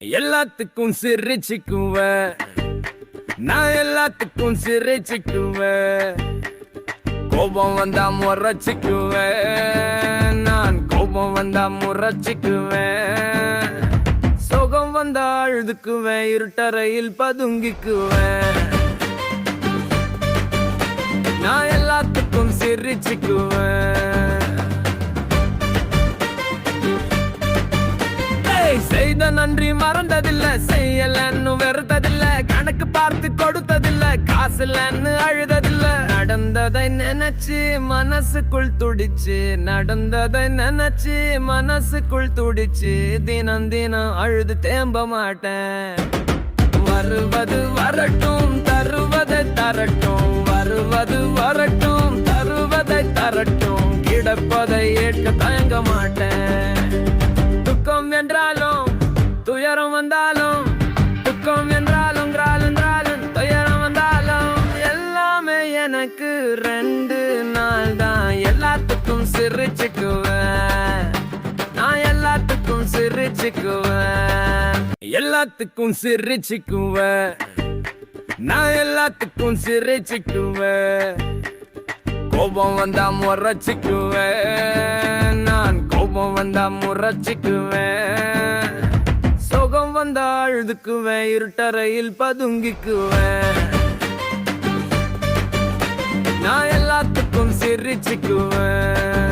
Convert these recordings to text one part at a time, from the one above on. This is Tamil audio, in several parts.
எல்லாத்துக்கும் சிரிச்சுக்குவேன் நான் எல்லாத்துக்கும் சிரிச்சுக்குவேன் கோபம் வந்தா முறைச்சுக்குவேன் நான் கோபம் வந்தா முறைச்சுக்குவேன் சோகம் வந்தா அழுதுக்குவேன் இருட்டறையில் பதுங்கிக்குவேன் நான் எல்லாத்துக்கும் சிரிச்சுக்குவேன் செய்த நன்றி மறந்ததில்ல செய்யலன்னு வெறுத்ததில்ல கணக்கு பார்த்து கொடுத்ததில்ல காசுலன்னு அழுததில்ல. நடந்ததை நினைச்சு மனசுக்குள் துடிச்சு நடந்ததை நினைச்சு மனசுக்குள் துடிச்சு தினம் தினம் அழுது தேம்ப மாட்டேன். வருவது வரட்டும் தருவதை தரட்டும். வருவது வரட்டும் தருவதை தரட்டும். கிடப்பதை ஏற்க தயங்க மாட்டேன். துக்கம் என்றால் துயரம் வந்தாலும் துக்கம் என்றாலும் கிரால் என்றாலும் துயரம் வந்தாலும் எல்லாமே எனக்கு ரெண்டு நாள் தான் எல்லாத்துக்கும் சிரிச்சுக்குவேன். நான் எல்லாத்துக்கும் சிரிச்சுக்குவேன். எல்லாத்துக்கும் சிரிச்சுக்குவேன். நான் எல்லாத்துக்கும் சிரிச்சுக்குவேன். கோபம் வந்தா முறைச்சுக்குவேன். நான் கோபம் வந்தா முறைச்சுக்குவேன். சோகம் வந்தா அழுதுக்குவேன் இருட்டறையில் பதுங்கிக்குவேன். நான் எல்லாத்துக்கும் சிரிச்சுக்குவேன்.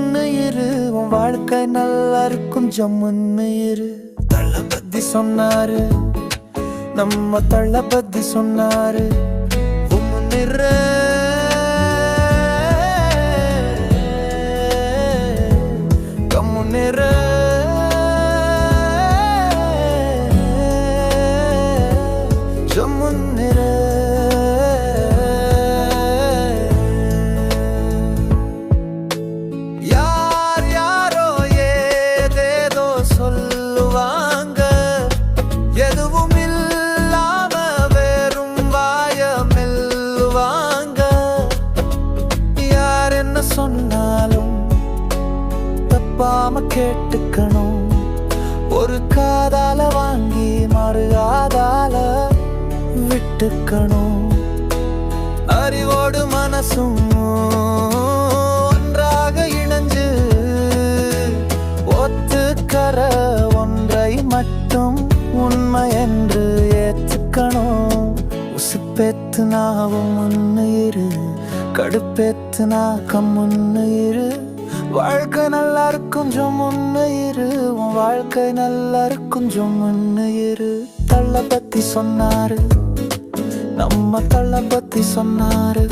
ஜம்முன்னையிரு உன் வாழ்க்கை நல்லா இருக்கும் ஜம்முன்னு இரு. தளபதி சொன்னாரு. நம்ம தளபதி சொன்னாரு. உம்முன்னிரு கம்முன்னிரு விட்டுக்கணும் அறிவோடு மனசும் ஒன்றாக இணைஞ்சு ஒத்துக்கற ஒன்றை மட்டும் உண்மை என்று ஏற்றுக்கணும் உசுப்பேத்து நாவும் முன்னுயிரு கடுப்பெத்து நான் கம்முன்னுயிரு வாழ்க்கை நல்லா இருக்கும் ஜொம்முன்னு இரு உன் வாழ்க்கை நல்லா இருக்கும் ஜொம்முன்னு இரு. தள்ள பத்தி சொன்னாரு. நம்ம தள்ள பத்தி சொன்னாரு.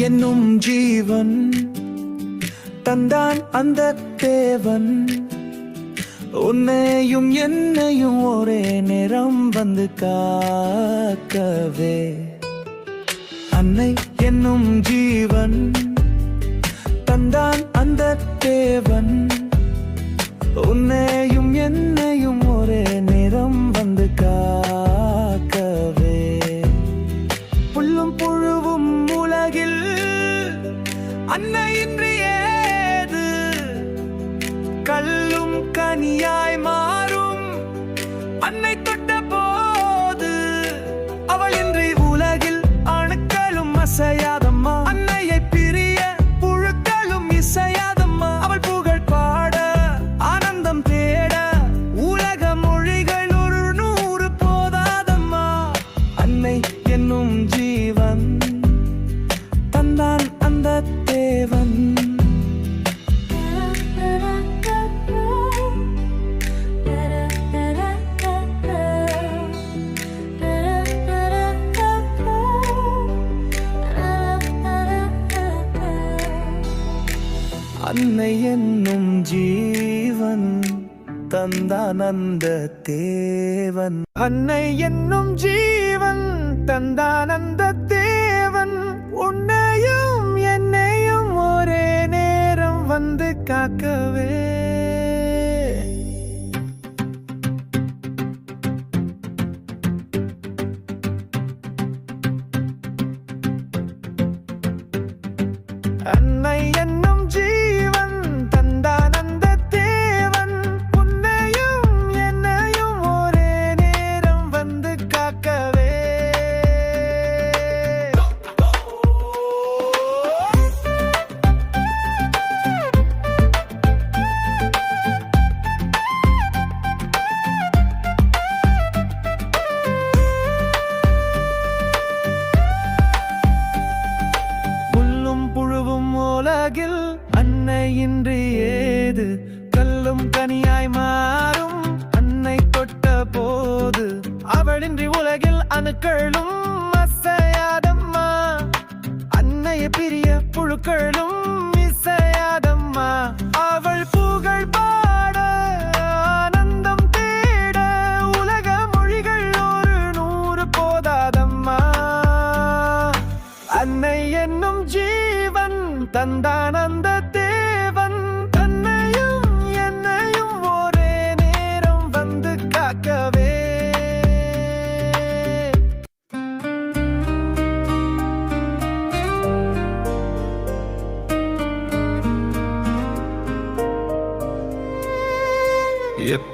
என்னும் ஜீவன் தந்தான் அந்த தேவன். உன்னையும் என்னையும் ஒரே நேரம் வந்து காக்கவே. அன்னை என்னும் ஜீவன் தந்தான் அந்த தேவன். உன்னையும் என்னையும் ஒரே நேரம் வந்து கா niyaay ma அன்னை என்னும்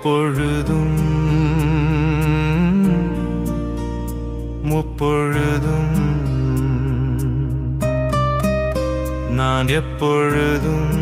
எப்பொழுதும் முப்பொழுதும். நான் எப்பொழுதும்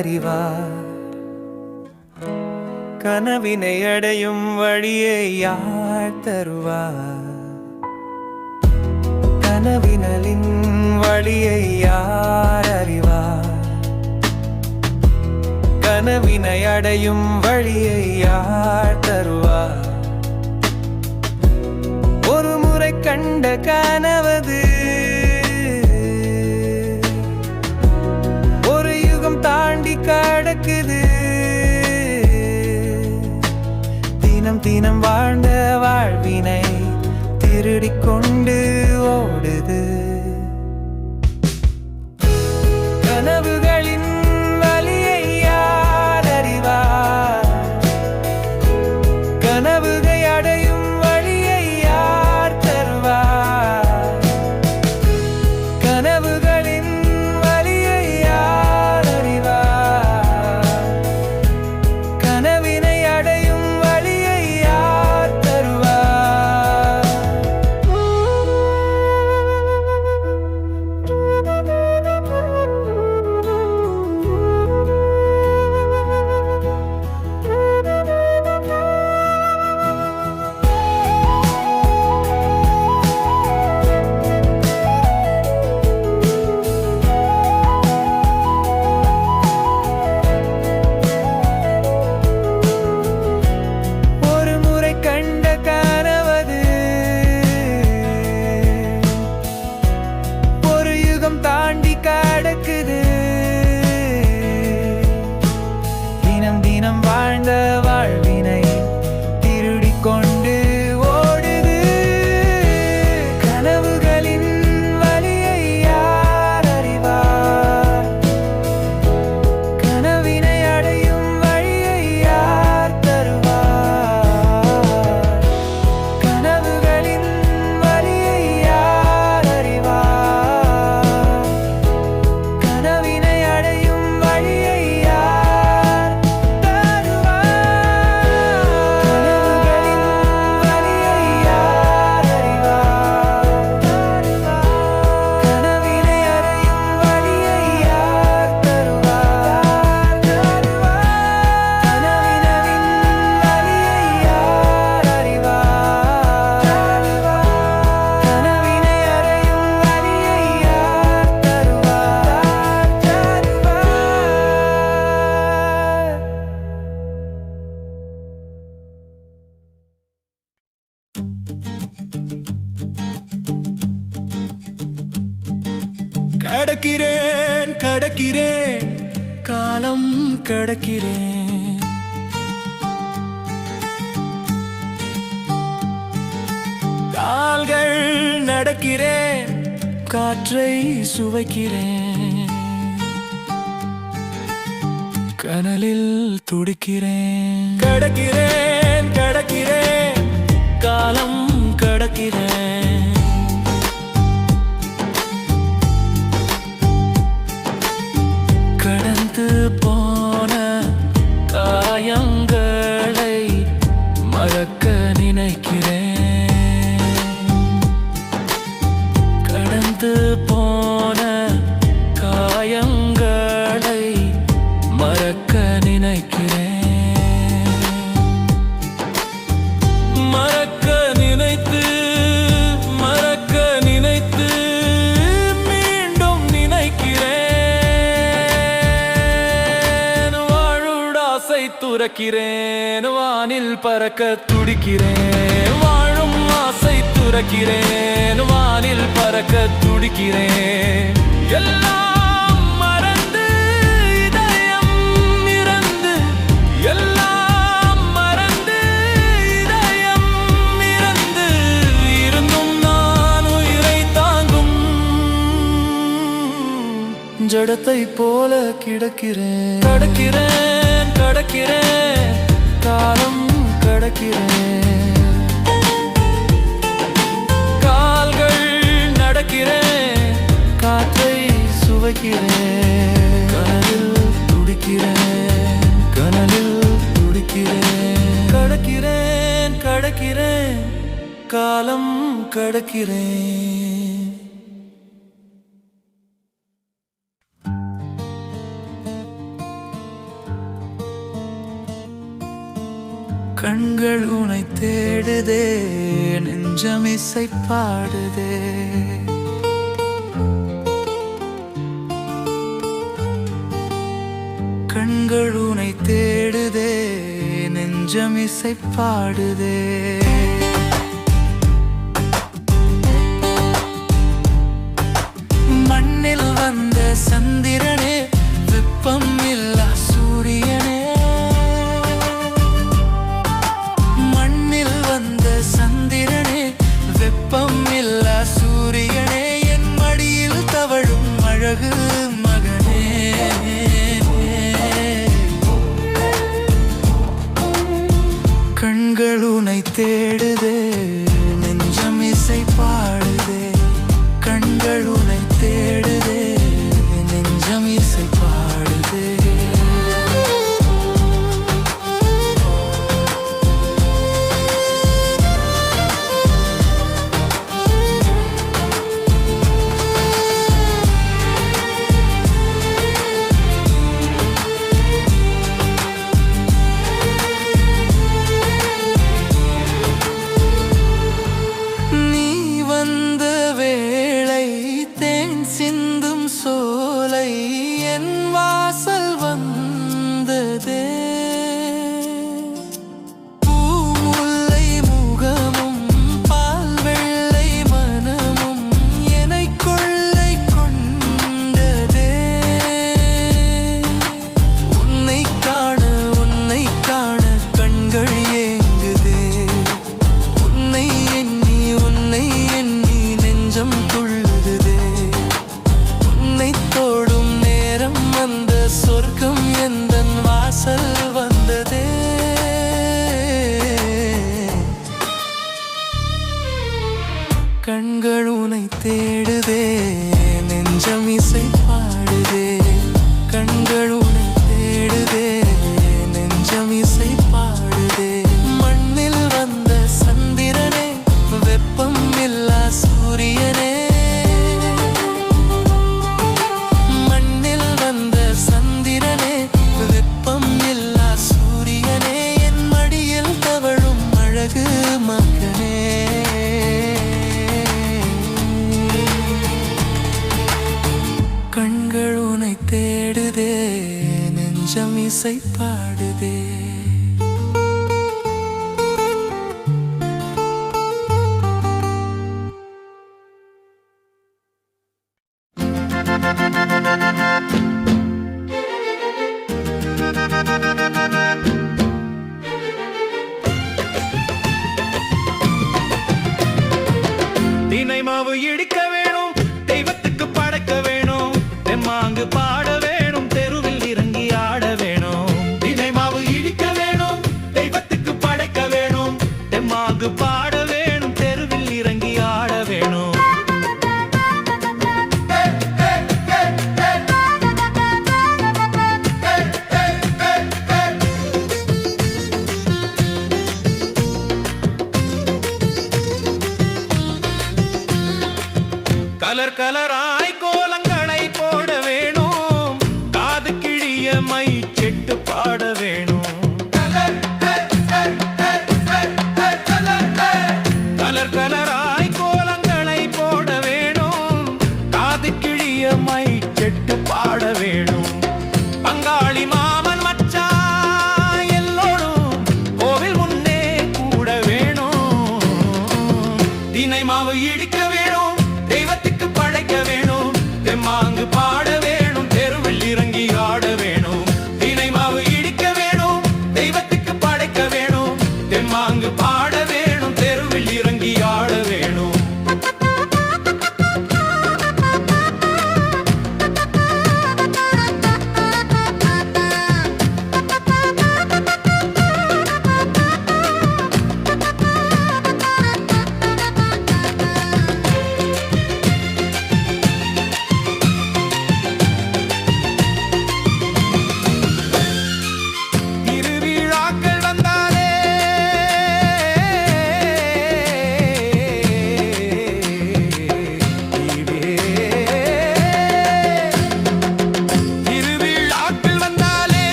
கண்டறிவார் கனவினை அடையும் வழியை யார் தருவார்? கனவினலின் வழியை யார் அறிவார்? கனவினை அடையும் வழியை யார் தருவார்? ஒரு முறை கண்ட கனவது நடக்குது. தினம் தினம் வாழ்ந்த வாழ்வினை திருடிக்கொண்டு ஓடுது. காற்றை சுவைக்கிறேன். கனலில் துடிக்கிறேன். கடக்கிறேன் கடக்கிறேன். காலம் கடக்கிறேன். துடிக்கிறேன் வானில் பறக்க துடிக்கிறேன் வாழும் ஆசை துறக்கிறேன் வானில் பறக்க துடிக்கிறேன். எல்லாம் மறந்து இதயம் இறந்து எல்லாம் மறந்து இதயம் இறந்து இருந்தும் நான் உயிரை தாங்கும். ஜடத்தை போல கிடக்கிறேன் கடக்கிறேன் கடக்கிறேன். காலம் கடக்கிறேன். கால்கள் நடக்கிறேன். காற்றை சுவைக்கிறேன். கனலில் துடிக்கிறேன். கனலில் துடிக்கிறேன். கடக்கிறேன் கடக்கிறேன். காலம் கடக்கிறேன். கண்கள் உனை தேடுதே நெஞ்சம் இசை பாடுதே. கண்கள் உனை தேடுதே நெஞ்சம் இசை பாடுதே. மண்ணில் வந்த சந்தி கண்கள் உனை தேடுதே நெஞ்சம் இசை பாடுதே. இசை பாடுதே.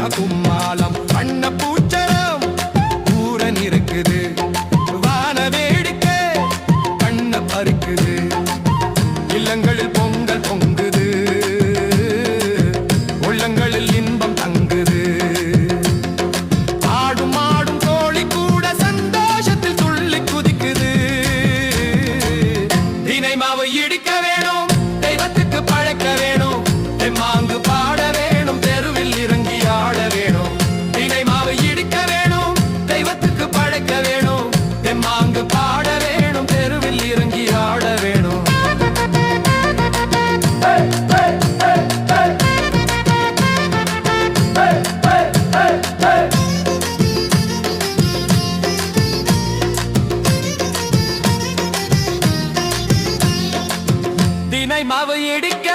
Ella tu mala மாவு இடிக்க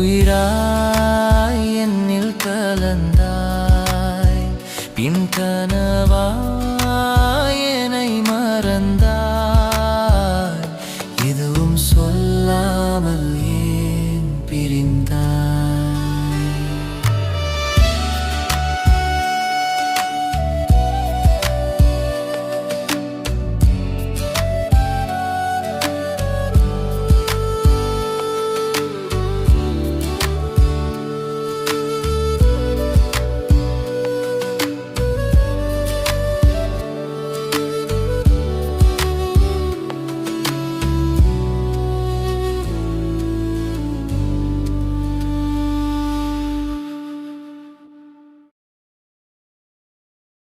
உயிராய் என்னில் கலந்தாய். பின் கனவா